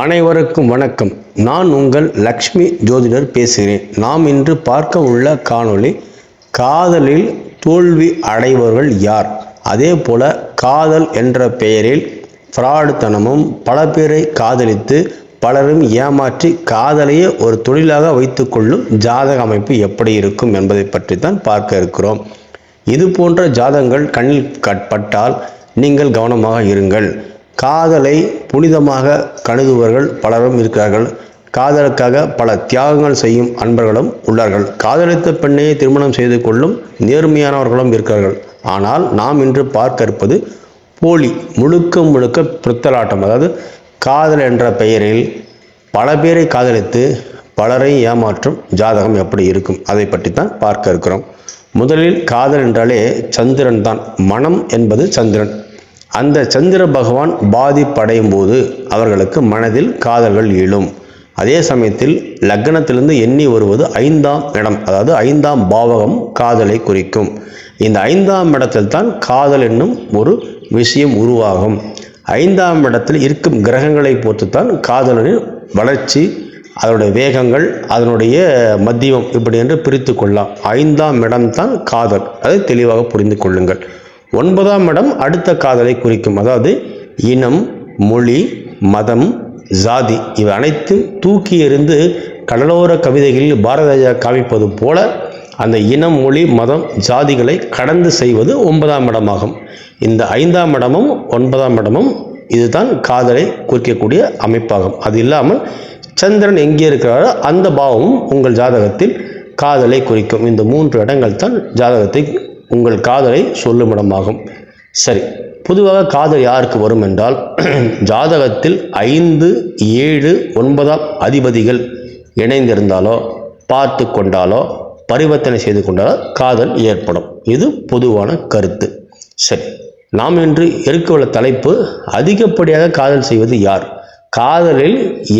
அனைவருக்கும் வணக்கம். நான் உங்கள் லக்ஷ்மி ஜோதிடர் பேசுகிறேன். நாம் இன்று பார்க்க உள்ள காணொளி காதலில் தோல்வி அடைபவர்கள் யார்? அதே போல காதல் என்ற பெயரில் ஃப்ராடுத்தனமும் பல பேரை காதலித்து பலரும் ஏமாற்றி காதலையே ஒரு தொழிலாக வைத்துக்கொள்ளும் ஜாதக அமைப்பு எப்படி இருக்கும் என்பதை பற்றி தான் பார்க்க இருக்கிறோம். இது போன்ற ஜாதகங்கள் கண்ணில் கட்பட்டால் நீங்கள் கவனமாக இருங்கள். காதலை புனிதமாக கணுகுவர்கள் பலரும் இருக்கிறார்கள். காதலுக்காக பல தியாகங்கள் செய்யும் அன்பர்களும் உள்ளார்கள். காதலித்த பெண்ணையை திருமணம் செய்து கொள்ளும் நேர்மையானவர்களும் இருக்கிறார்கள். ஆனால் நாம் இன்று பார்க்க இருப்பது போலி முழுக்க முழுக்க பித்தலாட்டம். அதாவது காதல் என்ற பெயரில் பல பேரை காதலித்து பலரை ஏமாற்றும் ஜாதகம் எப்படி இருக்கும்? அதை பற்றி தான் பார்க்க இருக்கிறோம். முதலில் காதல் என்றாலே சந்திரன் தான். மனம் என்பது சந்திரன். அந்த சந்திர பகவான் பாதிப்படையும் போது அவர்களுக்கு மனதில் காதல்கள் எழும். அதே சமயத்தில் லக்னத்திலிருந்து எண்ணி வருவது ஐந்தாம் இடம் அதாவது ஐந்தாம் பாவகம் காதலை குறிக்கும். இந்த ஐந்தாம் இடத்தில் தான் காதல் என்னும் ஒரு விஷயம் உருவாகும். ஐந்தாம் இடத்தில் இருக்கும் கிரகங்களை பொறுத்துத்தான் காதலின் வளர்ச்சி அதனுடைய வேகங்கள் அதனுடைய மத்தியம் இப்படி என்று பிரித்து கொள்ளலாம். ஐந்தாம் இடம்தான் காதல். அதை தெளிவாக புரிந்து கொள்ளுங்கள். ஒன்பதாம் இடம் அடுத்த காதலை குறிக்கும். அதாவது இனம் மொழி மதம் ஜாதி இவை அனைத்தும் தூக்கி எறிந்து கடலோர கவிதைகளில் பாரதிராஜா காமிப்பது போல அந்த இனம் மொழி மதம் ஜாதிகளை கடந்து செய்வது ஒன்பதாம் இடமாகும். இந்த ஐந்தாம் இடமும் ஒன்பதாம் இடமும் இதுதான் காதலை குறிக்கக்கூடிய அமைப்பாகும். அது இல்லாமல் சந்திரன் எங்கே இருக்கிறாரோ அந்த பாவமும் உங்கள் ஜாதகத்தில் காதலை குறிக்கும். இந்த மூன்று இடங்கள் தான் ஜாதகத்தை உங்கள் காதலை சொல்லும் இடமாகும். சரி பொதுவாக காதல் யாருக்கு வரும் என்றால் ஜாதகத்தில் ஐந்து ஏழு ஒன்பதாம் அதிபதிகள் இணைந்திருந்தாலோ பார்த்து கொண்டாலோ பரிவர்த்தனை செய்து கொண்டாலோ காதல் ஏற்படும். இது பொதுவான கருத்து. சரி நாம் இன்று எடுக்கவுள்ள தலைப்பு அதிகப்படியாக காதல் செய்வது யார்? காதலில்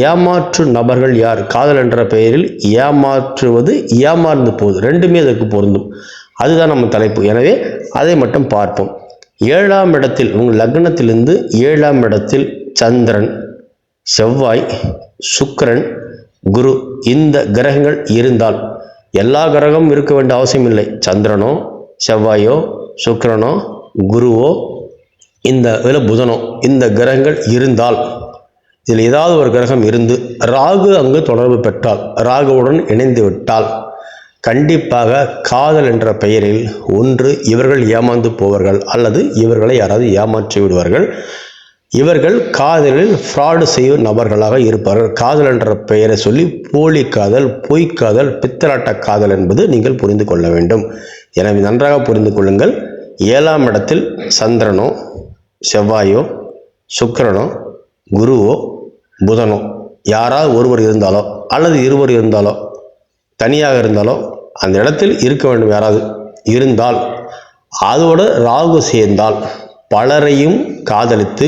ஏமாற்று நபர்கள் யார்? காதல் என்ற பெயரில் ஏமாற்றுவது ஏமாந்து போகுது ரெண்டுமே அதற்கு பொருந்தும். அதுதான் நம்ம தலைப்பு. எனவே அதை மட்டும் பார்ப்போம். ஏழாம் இடத்தில் உங்கள் லக்னத்திலிருந்து ஏழாம் இடத்தில் சந்திரன் செவ்வாய் சுக்கரன் குரு இந்த கிரகங்கள் இருந்தால் எல்லா கிரகமும் இருக்க வேண்டிய அவசியம் இல்லை. சந்திரனோ செவ்வாயோ சுக்கரனோ குருவோ இந்த இதில் புதனோ இந்த கிரகங்கள் இருந்தால் இதில் ஏதாவது ஒரு கிரகம் இருந்து ராகு அங்கு தொடர்பு பெற்றால் ராகுவுடன் இணைந்து விட்டால் கண்டிப்பாக காதல் என்ற பெயரில் ஒன்று இவர்கள் ஏமாந்து போவார்கள் அல்லது இவர்களை யாராவது ஏமாற்றி விடுவார்கள். இவர்கள் காதலில் ஃப்ராடு செய்யும் நபர்களாக இருப்பார்கள். காதல் என்ற பெயரை சொல்லி போலி காதல் பொய்க்காதல் பித்தலாட்ட காதல் என்பது நீங்கள் புரிந்து கொள்ள வேண்டும். எனவே நன்றாக புரிந்து கொள்ளுங்கள். ஏழாம் இடத்தில் சந்திரனோ செவ்வாயோ சுக்கிரனோ குருவோ புதனோ யாராவது ஒருவர் இருந்தாலோ அல்லது இருவர் இருந்தாலோ தனியாக இருந்தாலோ அந்த இடத்தில் இருக்க வேண்டும் யாராவது. இருந்தால் அதோடு ராகு சேர்ந்தால் பலரையும் காதலித்து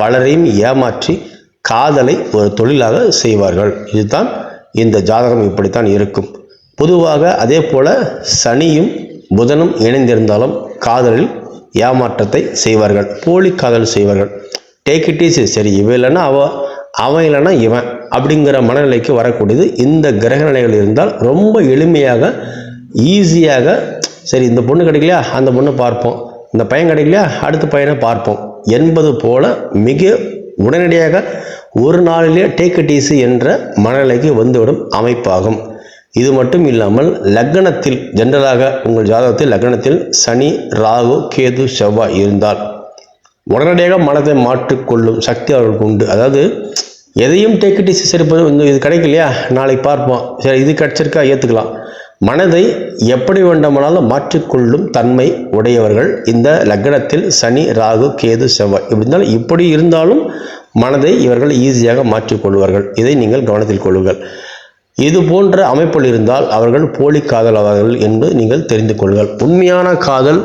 பலரையும் ஏமாற்றி காதலை ஒரு தொழிலாக செய்வார்கள். இதுதான் இந்த ஜாதகம் இப்படித்தான் இருக்கும். பொதுவாக அதே போல் சனியும் புதனும் இணைந்திருந்தாலும் காதலில் ஏமாற்றத்தை செய்வார்கள் போலி காதல் செய்வார்கள். டேக் இட் ஈஸி சரி இவன் இல்லைன்னா அவ அவன் இல்லைன்னா இவன். அப்படிங்கிற மனநிலைக்கு வரக்கூடியது. இந்த கிரக நிலைகள் இருந்தால் ரொம்ப எளிமையாக ஈஸியாக சரி இந்த பொண்ணு கிடைக்கலையா? அந்த பொண்ணை பார்ப்போம். இந்த பையன் கிடைக்கலையா? அடுத்த பையனை பார்ப்போம். என்பது போல மிக உடனடியாக ஒரு நாளிலே டேக் இட் ஈஸி என்ற மனநிலைக்கு வந்துவிடும் அமைப்பாகும். இது மட்டும் இல்லாமல் லக்னத்தில் ஜென்ரலாக உங்கள் ஜாதகத்தில் லக்னத்தில் சனி ராகு கேது செவ்வாய் இருந்தால் உடனடியாக மனதை மாற்றிக்கொள்ளும் சக்தி அவர்களுக்கு உண்டு. அதாவது எதையும் டேக் இட் சரி இந்த இது கிடைக்கலையா நாளைக்கு பார்ப்போம். சரி இது கிடைச்சிருக்கா? ஏற்றுக்கலாம் மனதை எப்படி வேண்டுமானாலும் மாற்றிக்கொள்ளும் தன்மை உடையவர்கள் இந்த லக்னத்தில் சனி ராகு கேது செவ்வாய். இப்படி இருந்தாலும் இப்படி இருந்தாலும் மனதை இவர்கள் ஈஸியாக மாற்றிக்கொள்வார்கள். இதை நீங்கள் கவனத்தில் கொள்ளுங்கள். இது போன்ற அமைப்பில் இருந்தால் அவர்கள் போலி காதலாவார்கள் என்று நீங்கள் தெரிந்து கொள்ளுங்கள். உண்மையான காதல்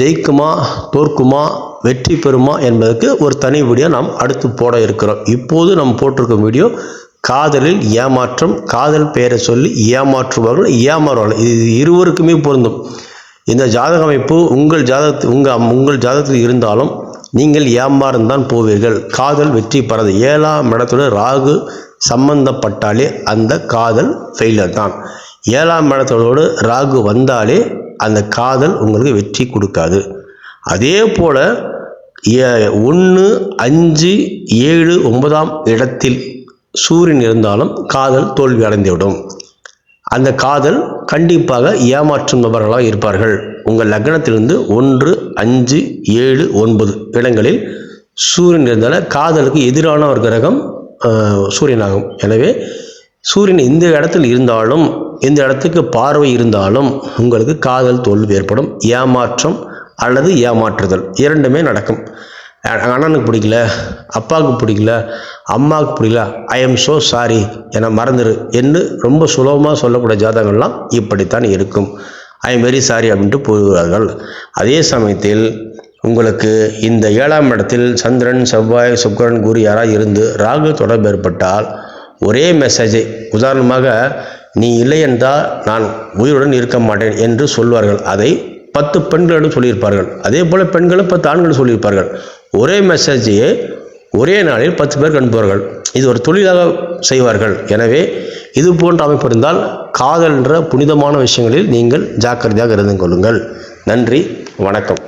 ஜெயிக்குமா தோற்குமா வெற்றி பெறுமா என்பதற்கு ஒரு தனி வீடியோ நாம் அடுத்து போட இருக்கிறோம். இப்போது நாம் போட்டிருக்கும் வீடியோ காதலில் ஏமாற்றம் காதல் பெயரை சொல்லி ஏமாற்றுவார்கள் ஏமாறுவார்கள். இது இருவருக்குமே பொருந்தும். இந்த ஜாதக அமைப்பு உங்கள் ஜாதகத்து உங்கள் உங்கள் ஜாதகத்தில் இருந்தாலும் நீங்கள் ஏமாறந்தான் போவீர்கள். காதல் வெற்றி பெறது. ஏழாம் இடத்தோட ராகு சம்பந்தப்பட்டாலே அந்த காதல் ஃபெயிலர் தான். ஏழாம் இடத்தோடு ராகு வந்தாலே அந்த காதல் உங்களுக்கு வெற்றி கொடுக்காது. அதே போல் ஒன்று அஞ்சு ஏழு ஒன்பதாம் இடத்தில் சூரியன் இருந்தாலும் காதல் தோல்வி அடைந்துவிடும். அந்த காதல் கண்டிப்பாக ஏமாற்றும் நபர்களாக இருப்பார்கள். உங்கள் லக்னத்திலிருந்து ஒன்று அஞ்சு ஏழு ஒன்பது இடங்களில் சூரியன் இருந்தால காதலுக்கு எதிரான ஒரு கிரகம் சூரியனாகும். எனவே சூரியன் இந்த இடத்தில் இருந்தாலும் இந்த இடத்துக்கு பார்வை இருந்தாலும் உங்களுக்கு காதல் தோல்வி ஏற்படும். ஏமாற்றம் அல்லது ஏமாற்றுதல். இரண்டுமே நடக்கும். அண்ணனுக்கு பிடிக்கல அப்பாவுக்கு பிடிக்கல அம்மாவுக்கு பிடிக்கல ஐ எம் ஸோ சாரி என மறந்துடு என்று ரொம்ப சுலபமாக சொல்லக்கூடிய ஜாதகங்கள்லாம் இப்படித்தான் இருக்கும். ஐ எம் வெரி சாரி அப்படின்ட்டு போகிறார்கள் அதே சமயத்தில் உங்களுக்கு இந்த ஏழாம் இடத்தில் சந்திரன் செவ்வாய் சுக்கிரன் குரு யாராக இருந்து ராகு தொடர்பு ஏற்பட்டால் ஒரே மெசேஜை உதாரணமாக நீ இல்லை என்றால் நான் உயிருடன் இருக்க மாட்டேன் என்று சொல்வார்கள். அதை பத்து பெண்களிடம் சொல்லியிருப்பார்கள். அதே போல் பெண்களும் பத்து ஆண்களும் சொல்லியிருப்பார்கள். ஒரே மெசேஜையே ஒரே நாளில் பத்து பேர் அனுப்புவார்கள் இது ஒரு தொழிலாக செய்வார்கள். எனவே இது போன்ற அமைப்பு இருந்தால் காதல் என்ற புனிதமான விஷயங்களில் நீங்கள் ஜாக்கிரதையாக இருந்து கொள்ளுங்கள். நன்றி வணக்கம்.